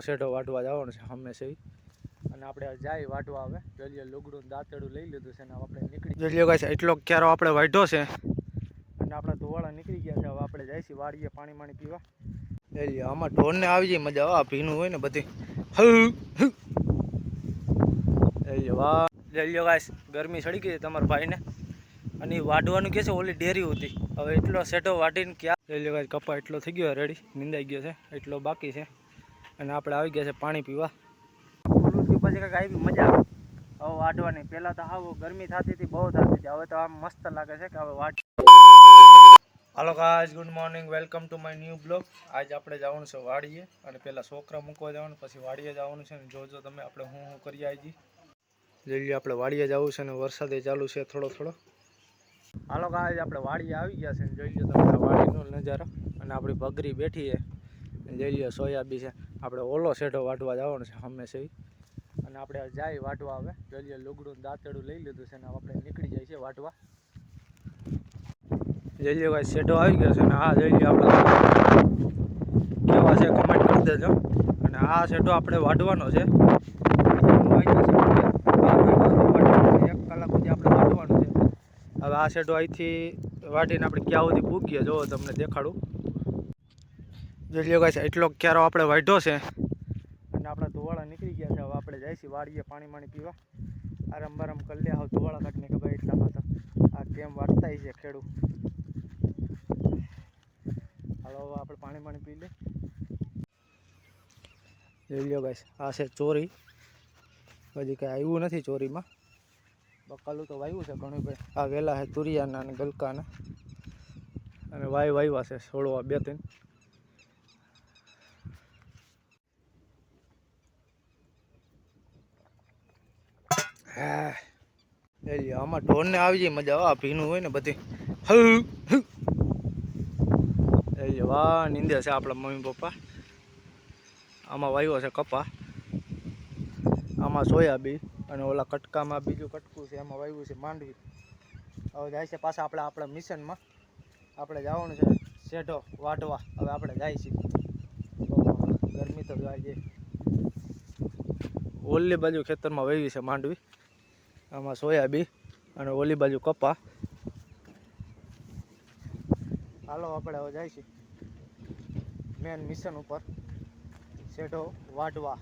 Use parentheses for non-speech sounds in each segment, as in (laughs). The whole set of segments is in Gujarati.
શેઢો વાટવા જવાનો છે હંમેશા. અને આપણે જાય વાટવા આવે જલ્યો લુગડું દાંતડું લઈ લીધું છે ને આપણે નીકળી જોઈએ છે એટલો ક્યારો આપણે વાઢ્યો છે. અને આપણા ધોવાળા નીકળી ગયા છે. હવે આપણે જઈશું વાડીએ પાણી માણી પીવા. જોઈએ આમાં ઢોરને આવી જાય મજા. આવે આ ભીનું હોય ને બધી. વાહ. જોઈએ ગાય ગરમી સડી ગઈ છે તમારા ભાઈને. અને વાઢવાનું કે છે? ઓલી ડેરી હતી હવે એટલો સેટો વાટીને ક્યાં જોઈએ ગાઈસ કપા એટલો થઈ ગયો રેડી નિંદાઈ ગયો છે. એટલો બાકી છે. અને આપણે આવી ગયા છે પાણી પીવા. પછી કંઈક આવી મજા આવે. હવે વાઢવાની. પહેલાં તો આવું ગરમી થતી હતી બહુ થતી હતી. હવે તો આમ મસ્ત લાગે છે કે હવે વાટ hello guys good morning welcome to my new blog આજ આપણે જવાનું છે વાડીએ. અને પહેલાં છોકરા મૂકવા જવાનું પછી વાડીએ જવાનું છે. ને જોજો તમે આપણે હું હું કરી આવી જઈએ આપણે વાડીએ જવું છે ને વરસાદે ચાલુ છે થોડો થોડો. હાલો ગાઈઝ આપણે વાડીએ આવી ગયા છે. ને જોઈ લો તમે વાડીનો નજારો. અને આપણી ભગરી બેઠી છે. અને જોઈ લો સોયાબી છે. આપણે ઓલો શેઢો વાટવા જવાનો છે હંમેશા. અને આપણે જાય વાટવા હવે. જોઈએ લુગડું દાંતેડું લઈ લીધું છે ને આપણે નીકળી જાય છે વાટવા જઈએ ભાઈ, શેઢો આવી ગયો છે અને આ જઈએ આપણે. કેવા છે કમેન્ટ કરી દેજો. અને આ શેઢો આપણે વાટવાનો છે. એક કલાક સુધી આપણે વાટવાનો છે. હવે આ શેઢો અહીંથી વાટીને આપણે ક્યાં સુધી પૂગીએ, જોવો તમને દેખાડું. જોઈ ગાઈસ એટલો ક્યારો આપણે વાઢ્યો છે. અને આપણા ધોવાળા નીકળી ગયા છે. હવે આપણે જઈશું વાડીએ પાણી માણી પીવા. આરામ બારામ કરી લે. હવે ધોવાળા કાઢીને ભાઈ એટલા તો આ કેમ વાટતા છે ખેડૂત. હાલો આપણે પાણી પાણી પી લે. જોઈ લો ગાઈસ આ છે ચોરી. હજી કાંઈ આવ્યું નથી ચોરીમાં. બકાલું તો વાવ્યું છે ઘણું ભાઈ. આ વેલા છે તુરિયાના અને ગલકાના. અને વાય વાવ્યા છે છોડવા બે, ત્રણ. હા. લ્યો આમાં ઢોરને આવી જાય, મજા આ ભીનું હોય ને બધી. લઈ વાહ, નીંદે છે આપણા મમ્મી પપ્પા. આમાં વાવ્યો છે કપા. આમાં સોયાબી અને ઓલા કટકામાં બીજું કટકું છે, એમાં વાવ્યું છે, માંડવી. હવે જાય છે પાછા આપણે આપણા મિશનમાં. આપણે જવાનું છે શેઢો વાઢવા. હવે આપણે જાય છીએ. ગરમી તો જાય છે ઓલી બાજુ ખેતરમાં વાવી છે માંડવી. આમાં સોયાબી અને ઓલી બાજુ કપા. હાલો, આપણે હવે જાય છે મેન મિશન ઉપર. શેઢો વાઢવા.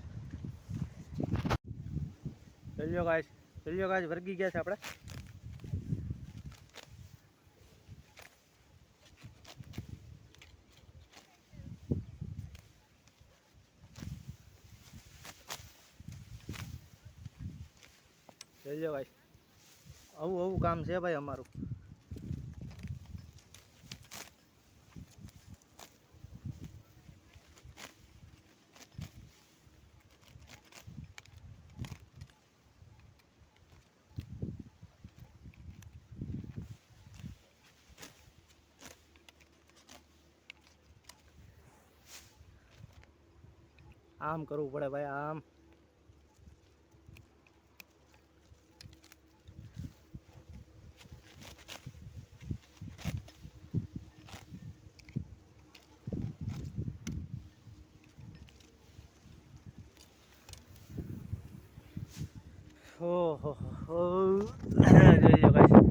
ચલ્યો ગાય ચલ્યો ગાય વર્ગી ગયા છે આપણે. ચલ્યો ભાઈ. આવું આવું કામ છે ભાઈ અમારું. આમ કરવું પડે ભાઈ આમ. ઓહો હો જોઈજો ભાઈ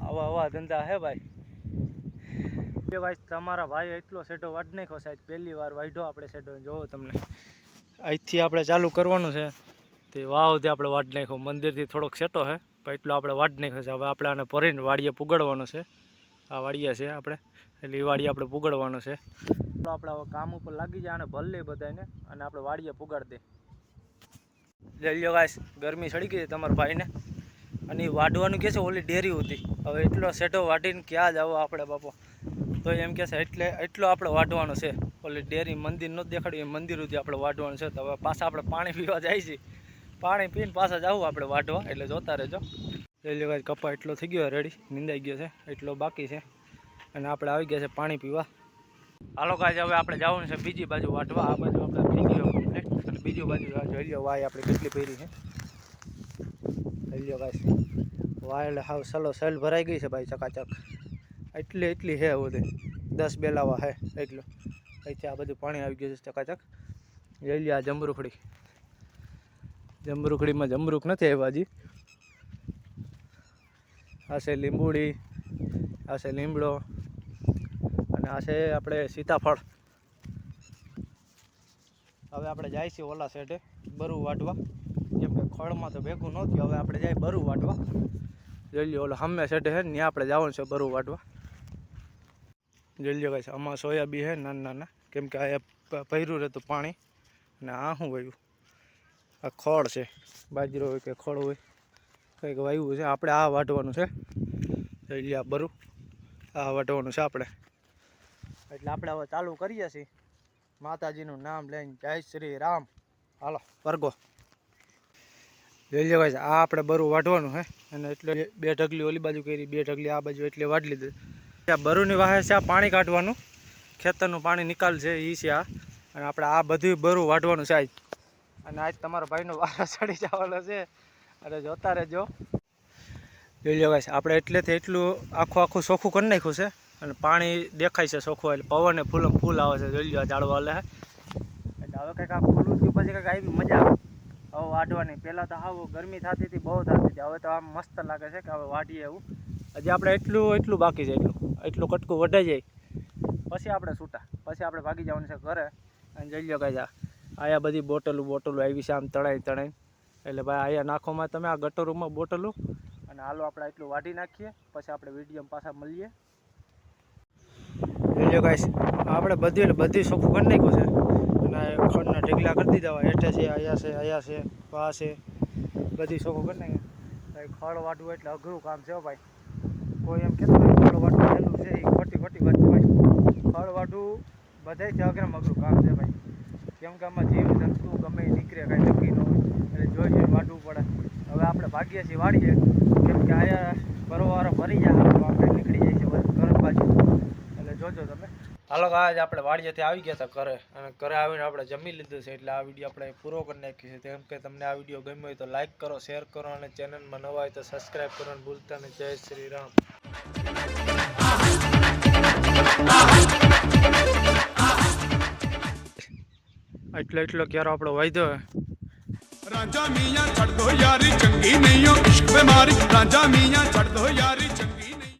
આવા આવા ધંધા હે ભાઈ ભાઈ તમારા ભાઈ એટલો સેટો વાટ નાખ્યો સાહેબ પહેલી વાર વાઢો આપણે સેટો જોવો તમને અહીંથી આપણે ચાલુ કરવાનું છે તે વાવથી આપણે વાટ નાખ્યો મંદિરથી થોડોક સેટો છે પણ એટલો આપણે વાટ નાખ્યો છે હવે આપણે આને ભરીને વાડીએ પુગડવાનો છે આ વાડિયા છે આપણે એટલે એ વાડીએ આપણે પુગડવાનો છે આપણે કામ ઉપર લાગી જાય અને ભલે બધાને અને આપણે વાડીએ પુગાડી દે લઈ લ્યો ગાઈસ, ગરમી સડી ગઈ તમારા ભાઈને. અને વાઢવાનું કહે ઓલી ડેરી હતી હવે એટલો સેટો વાઢીને ક્યાં જાવ આપણે બાપો? તો એમ કહે છે, એટલે, એટલો આપણે વાઢવાનો છે. ઓલી ડેરી મંદિર ન દેખાડ્યું, એ મંદિર સુધી આપણે વાઢવાનું છે. તો હવે પાછા આપણે પાણી પીવા જાય છે. પાણી પીને પાછા જવું આપણે વાઢવા, એટલે જોતા રહેજો. લઈ લો ગાઈસ, કપા એટલો થઈ ગયો રેડી નિંદાઈ ગયો છે, એટલો બાકી છે. અને આપણે આવી ગયા છે પાણી પીવા. હાલો ગાઈસ, હવે આપણે જવાનું છે બીજી બાજુ વાઢવા, આ બાજુ આપણે થઈ ગયો કમ્પ્લીટ અને બીજી બાજુ જોઈ લો વાય આપણે કેટલી પહેરી છે. જોઈ લો ગાઈસ વાય એટલે હાવ સલો સેલ ભરાઈ ગઈ છે ભાઈ ચકાચક. એટલી એટલી હે બધે. દસ બેલાવા હે એટલું. અહીંથી આ બધું પાણી આવી ગયું છે ચકાચક. લઈ લે જમરૂખડી. જમરૂખડીમાં જમરૂખ નથી આવ્યા હજી. આ છે લીંબુડી, આ છે લીમડો અને આ છે આપણે સીતાફળ. હવે આપણે જાય છીએ ઓલા સાઈડે બરુ વાટવા. કેમ કે ખળમાં તો ભેગું નહોતું હવે આપણે જાય બરુ વાટવા. જોઈ લ્યો ઓલા હમે સાઈડે છે ત્યાં આપણે જવાનું છે બરું વાટવા. લ્યો guys, આમાં સોયાબી છે નાના નાના. કેમ કે આ પહેર્યું રહેતું પાણી. અને આ શું વાવ્યું? આ ખોળ છે. બાજરો હોય કે ખોળ હોય કંઈક વાવ્યું છે. આપણે આ વાટવાનું છે. જોઈ લ્યો આ બરું. આ વાટવાનું છે આપણે. એટલે આપણે હવે ચાલુ કરીએ છીએ. માતાજીનું નામ લઈને જય શ્રી રામ. હાલો વર્ગો. જોઈ guys, આ આપણે બરું વાઢવાનું હે અને એટલે બે ઢગલી ઓલી બાજુ કરી બે ઢગલી આ બાજુ એટલે વાઢ લીધી. આ બરુની વાહે છે આ પાણી કાઢવાનું ખેતરનું પાણી નિકાલ છે એ છે આ અને આપણે આ બધું બરું વાઢવાનું છે આજ. અને આજ તમારા ભાઈનો વારો (laughs) ચડી જવાનો છે અને જોતા રહેજો. જોઈ લો આપણે એટલેથી એટલું આખું આખું ચોખ્ખું કરી નાખ્યું છે અને પાણી દેખાય છે ચોખ્ખું એટલે પવને ફૂલ ફૂલ આવે છે જોઈ લો ઝાડવા લે એટલે હવે કંઈક આ ફૂલું થયું પછી કંઈક આવી મજા આવે. હવે વાઢવાની. પહેલાં તો હાવ ગરમી થતી હતી બહુ થતી હતી. હવે તો આમ મસ્ત લાગે છે કે હવે વાઢીએ એવું. હજી આપણે એટલું એટલું બાકી છે એટલું. એટલું કટકું વઢાઈ જાય. પછી આપણે છૂટા. પછી આપણે ભાગી જવાનું છે ઘરે. અને જઈ લો કાંઈ આયા બધી બોટલું બોટલું આવી છે આમ તળાઈ તળાઈ એટલે ભાઈ આયા નાખોમાં તમે આ ગટરોમાં બોટલું. અને હાલો આપણે એટલું વાઢી નાખીએ. પછી આપણે વીડિયો પાછા મળીએ. જોઈ લો ગાઈસ આપણે બધું એટલે બધું સોખું કરી નાખ્યું છે. અને ખડના ઢીકલા કરી દીધા હોય. એઠે છે, અહીંયા છે અહીંયા છે પા છે. બધી સોખું કરી નાખ્યું. ભાઈ, ખડ વાટવું એટલે અઘરું કામ છે ભાઈ. કોઈ એમ કહેતું હોય ખડ વાટવું પહેલું છે, એ ખોટી ખોટી વાત છે ભાઈ. ખડ વાટવું બધાયથી અઘરામ અઘરું કામ છે ભાઈ. કેમ કે આમાં જીવ, જંતુ ગમે નીકળે, કાંઈ નક્કી ન હોય. એટલે જોઈ જોઈને વાટવું પડે. હવે આપણે ભાગીએ છીએ વાળીએ કેમ કે આયા બરોબર ભરી જાય આપણે નીકળી જાય છે ઘર બાજુ. જોજો તમે. હાલો આજ આપણે વાડીએથી આવી ગયા હતા ઘરે અને ઘરે આવીને આપણે જમી લીધું છે એટલે આ વીડિયો આપણે પૂરો કરી નાખ્યો છે તેમ કે તમને આ વીડિયો ગમ્યો હોય તો લાઇક કરો શેર કરો અને ચેનલમાં નવા હોય તો સબસ્ક્રાઈબ કરો ભૂલતા નહીં. જય શ્રી રામ. એટલો એટલો ક્યારો આપણો વાયદો રાજા મિયા ચડદો દો યારી ચંગી નહીં ઈશ્ક મારી. રાજા મિયા છੱਡ દો યારી ચંગી